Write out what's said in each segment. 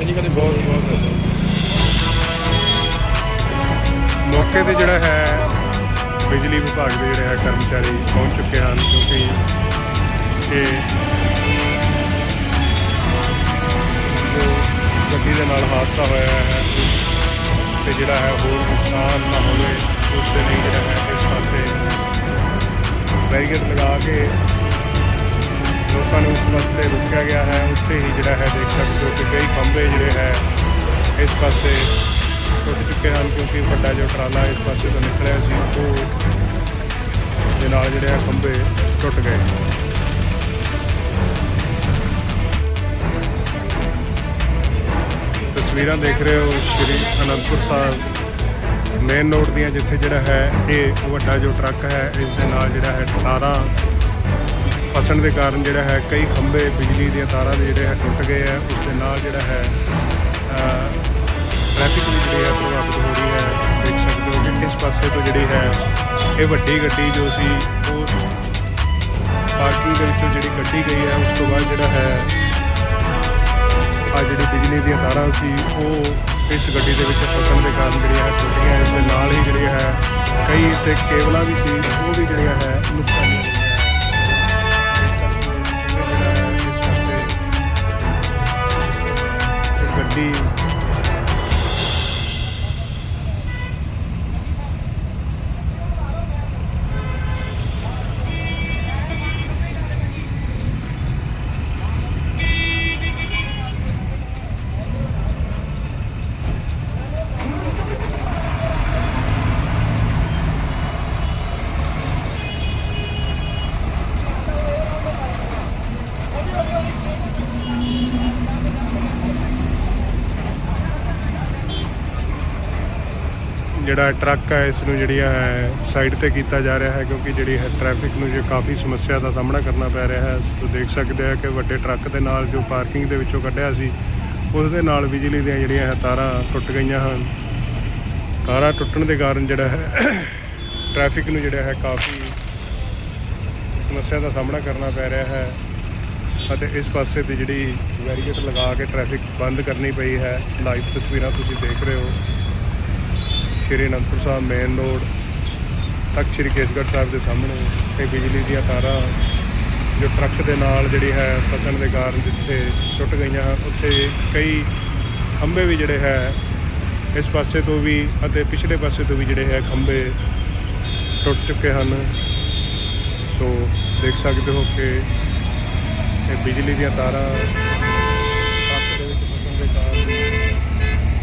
ਹਾਂਜੀ, ਕਦੇ ਬਹੁਤ ਬਹੁਤ ਮੌਕੇ ਤੇ ਜਿਹੜਾ ਹੈ, ਬਿਜਲੀ ਵਿਭਾਗ ਦੇ ਜਿਹੜੇ ਹੈ ਕਰਮਚਾਰੀ ਪਹੁੰਚ ਚੁੱਕੇ ਹਨ, ਕਿਉਂਕਿ ਇਹ ਗੱਡੀ ਦੇ ਨਾਲ ਹਾਦਸਾ ਹੋਇਆ ਹੈ ਤੇ ਜਿਹੜਾ ਹੈ ਹੋਰ ਨੁਕਸਾਨ ਨਾ ਹੋਵੇ, ਉਸ ਦੇ ਲਈ ਜਿਹੜਾ ਹੈ ਇਸ ਪਾਸੇ ਬੈਰੀਕੇਡ ਲਗਾ ਕੇ ਲੋਕਾਂ ਨੂੰ ਉਸ ਵਾਸਤੇ ਰੁਕਿਆ ਗਿਆ ਹੈ, ਉੱਥੇ ਹੀ ਜਿਹੜਾ ਹੈ ਦੇਖ ਸਕਦੇ ਹੋ ਕਿ ਕਈ ਖੰਭੇ ਜਿਹੜੇ ਹੈ ਇਸ ਪਾਸੇ ਟੁੱਟ ਚੁੱਕੇ ਹਨ ਕਿਉਂਕਿ ਵੱਡਾ ਜੋ ਟਰਾਲਾ ਇਸ ਪਾਸੇ ਤੋਂ ਨਿਕਲਿਆ ਸੀ, ਉਹ ਦੇ ਨਾਲ ਜਿਹੜੇ ਆ ਖੰਭੇ ਟੁੱਟ ਗਏ। ਤਸਵੀਰਾਂ ਦੇਖ ਰਹੇ ਹੋ ਸ਼੍ਰੀ ਅਨੰਦਪੁਰ ਸਾਹਿਬ ਮੇਨ ਰੋਡ ਦੀਆਂ, ਜਿੱਥੇ ਜਿਹੜਾ ਹੈ ਇਹ ਵੱਡਾ ਜੋ ਟਰੱਕ ਹੈ, ਇਸ ਦੇ ਨਾਲ ਜਿਹੜਾ ਹੈ ਤਾਰਾਂ ਫਸਣ ਦੇ ਕਾਰਨ ਜਿਹੜਾ ਹੈ ਕਈ ਖੰਭੇ ਬਿਜਲੀ ਦੀਆਂ ਤਾਰਾਂ ਦੇ ਜਿਹੜੇ ਹੈ ਟੁੱਟ ਗਏ ਹੈ, ਉਸ ਦੇ ਨਾਲ ਜਿਹੜਾ ਹੈ ਟ੍ਰੈਫਿਕ ਵੀ ਜਿਹੜੀ ਹੈ ਪ੍ਰਭਾਵਿਤ ਹੋ ਰਹੀ ਹੈ, ਦੇਖ ਸਕਦੇ ਹੋ ਕਿ ਇਸ ਪਾਸੇ ਤੋਂ ਜਿਹੜੀ ਹੈ ਇਹ ਵੱਡੀ ਗੱਡੀ ਜੋ ਸੀ, ਉਹ ਪਾਰਕਿੰਗ ਦੇ ਵਿੱਚੋਂ ਜਿਹੜੀ ਕੱਢੀ ਗਈ ਹੈ, ਉਸ ਤੋਂ ਬਾਅਦ ਜਿਹੜਾ ਹੈ ਆ ਜਿਹੜੀ ਬਿਜਲੀ ਦੀਆਂ ਤਾਰਾਂ ਸੀ, ਉਹ ਇਸ ਗੱਡੀ ਦੇ ਵਿੱਚ ਫਸਣ ਦੇ ਕਾਰਨ ਜਿਹੜੀਆਂ ਹੈ ਟੁੱਟ ਗਈਆਂ, ਇਸ ਦੇ ਨਾਲ ਹੀ ਜਿਹੜੀ ਹੈ, ਕਈ ਤੇ ਕੇਬਲਾਂ ਵੀ ਸੀ, ਉਹ ਵੀ ਜਿਹੜੀਆਂ ਹੈ ਨੁਕਸਾਨੀਆਂ ਜਿਹੜਾ ਟਰੱਕ ਹੈ, ਇਸ ਨੂੰ ਜਿਹੜੀ ਹੈ ਸਾਈਡ ਤੇ ਕੀਤਾ ਜਾ ਰਿਹਾ ਹੈ, ਕਿਉਂਕਿ ਜਿਹੜੀ ਹੈ ਟ੍ਰੈਫਿਕ ਨੂੰ ਜੋ ਕਾਫੀ ਸਮੱਸਿਆ ਦਾ ਸਾਹਮਣਾ ਕਰਨਾ ਪੈ ਰਿਹਾ ਹੈ ਤੁਸੀਂ ਦੇਖ ਸਕਦੇ ਆ ਕਿ ਵੱਡੇ ਟਰੱਕ ਦੇ ਨਾਲ ਜੋ ਪਾਰਕਿੰਗ ਦੇ ਵਿੱਚੋਂ ਕੱਢਿਆ ਸੀ ਉਸ ਦੇ ਨਾਲ ਬਿਜਲੀ ਦੀਆਂ ਜਿਹੜੀਆਂ ਹੈ ਤਾਰਾਂ ਟੁੱਟ ਗਈਆਂ ਹਨ। ਤਾਰਾਂ ਟੁੱਟਣ ਦੇ ਕਾਰਨ ਜਿਹੜਾ ਹੈ ਟ੍ਰੈਫਿਕ ਨੂੰ ਜਿਹੜਾ ਹੈ ਕਾਫੀ ਸਮੱਸਿਆ ਦਾ ਸਾਹਮਣਾ ਕਰਨਾ ਪੈ ਰਿਹਾ ਹੈ ਅਤੇ ਇਸ ਪਾਸੇ ਤੇ ਜਿਹੜੀ ਵੈਰੀਗੇਟ ਲਗਾ ਕੇ ਟ੍ਰੈਫਿਕ ਬੰਦ ਕਰਨੀ ਪਈ ਹੈ। ਲਾਈਵ ਤਸਵੀਰਾਂ ਤੁਸੀਂ ਦੇਖ ਰਹੇ ਹੋ। ਸ਼੍ਰੀ ਅਨੰਦਪੁਰ ਸਾਹਿਬ ਮੇਨ ਰੋਡ ਤੱਕ ਸ਼੍ਰੀ ਕੇਸਗੜ੍ਹ ਸਾਹਿਬ ਦੇ ਸਾਹਮਣੇ ਇਹ ਬਿਜਲੀ ਦੀਆਂ ਤਾਰਾਂ ਜੋ ਟਰੱਕ ਦੇ ਨਾਲ ਜਿਹੜੀ ਹੈ ਫਸਣ ਦੇ ਕਾਰਨ ਜਿੱਥੇ ਟੁੱਟ ਗਈਆਂ ਉੱਥੇ ਕਈ ਖੰਭੇ ਵੀ ਜਿਹੜੇ ਹੈ, ਇਸ ਪਾਸੇ ਤੋਂ ਵੀ ਅਤੇ ਪਿਛਲੇ ਪਾਸੇ ਤੋਂ ਵੀ ਜਿਹੜੇ ਹੈ ਖੰਭੇ ਟੁੱਟ ਚੁੱਕੇ ਹਨ। ਸੋ ਦੇਖ ਸਕਦੇ ਹੋ ਕਿ ਇਹ ਬਿਜਲੀ ਦੀਆਂ ਤਾਰਾਂ ਟਰੱਕ ਦੇ ਵਿੱਚ ਫਸਣ ਦੇ ਕਾਰਨ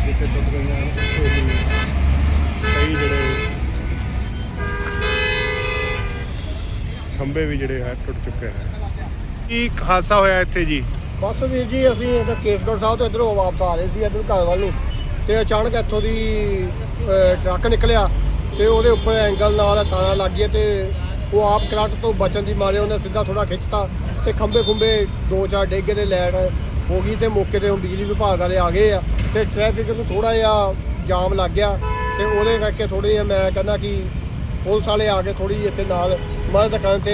ਜਿੱਥੇ ਟੁੱਟ ਗਈਆਂ ਹਨ ਖੰਭੇ ਵੀ ਜਿਹੜੇ ਹੈ ਟੁੱਟ ਚੁੱਕੇ ਹਨ ਕੀ ਹਾਦਸਾ ਹੋਇਆ ਇੱਥੇ ਜੀ? ਬਸ ਵੀਰ ਜੀ, ਅਸੀਂ ਇਹਦਾ ਕੇਸਗੜ੍ਹ ਸਾਹਿਬ ਤੋਂ ਇਧਰੋਂ ਵਾਪਸ ਆ ਰਹੇ ਸੀ, ਇਧਰ ਘਰ ਵੱਲ ਨੂੰ। ਤੇ ਅਚਾਨਕ ਇੱਥੋਂ ਦੀ ਟਰੱਕ ਨਿਕਲਿਆ ਤੇ ਉਹਦੇ ਉੱਪਰ ਐਂਗਲ ਨਾਲ ਤਾਰਾਂ ਲੱਗ ਗਈਆਂ ਤੇ ਉਹ ਆਪ ਕਰੰਟ ਤੋਂ ਬਚਣ ਦੀ ਮਾਰੇ ਉਹਨੇ ਸਿੱਧਾ ਥੋੜਾ ਖਿੱਚਤਾ ਤੇ ਖੰਭੇ ਖੁੰਬੇ ਦੋ ਚਾਰ ਡੇਗੇ ਦੇ ਲੈਟ ਹੋ ਗਈ ਤੇ ਮੌਕੇ ਤੇ ਹੁਣ ਬਿਜਲੀ ਵਿਭਾਗ ਵਾਲੇ ਆ ਗਏ ਆ ਤੇ ਟ੍ਰੈਫਿਕ ਨੂੰ ਥੋੜਾ ਜਿਹਾ ਜਾਮ ਲੱਗ ਗਿਆ ਤੇ ਉਹਦੇ ਕਰਕੇ ਥੋੜੀ ਜਿਹਾ ਮੈਂ ਕਹਿੰਦਾ ਕਿ ਪੁਲਿਸ ਵਾਲੇ ਆ ਕੇ ਥੋੜੀ ਇੱਥੇ ਨਾਲ ਮਦਦ ਕਰਨ ਤੇ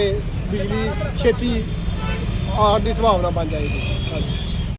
ਬਿਜਲੀ, ਛੇਤੀ ਆਉਣ ਦੀ ਸੰਭਾਵਨਾ ਬਣ ਜਾਏਗੀ। ਹਾਂਜੀ।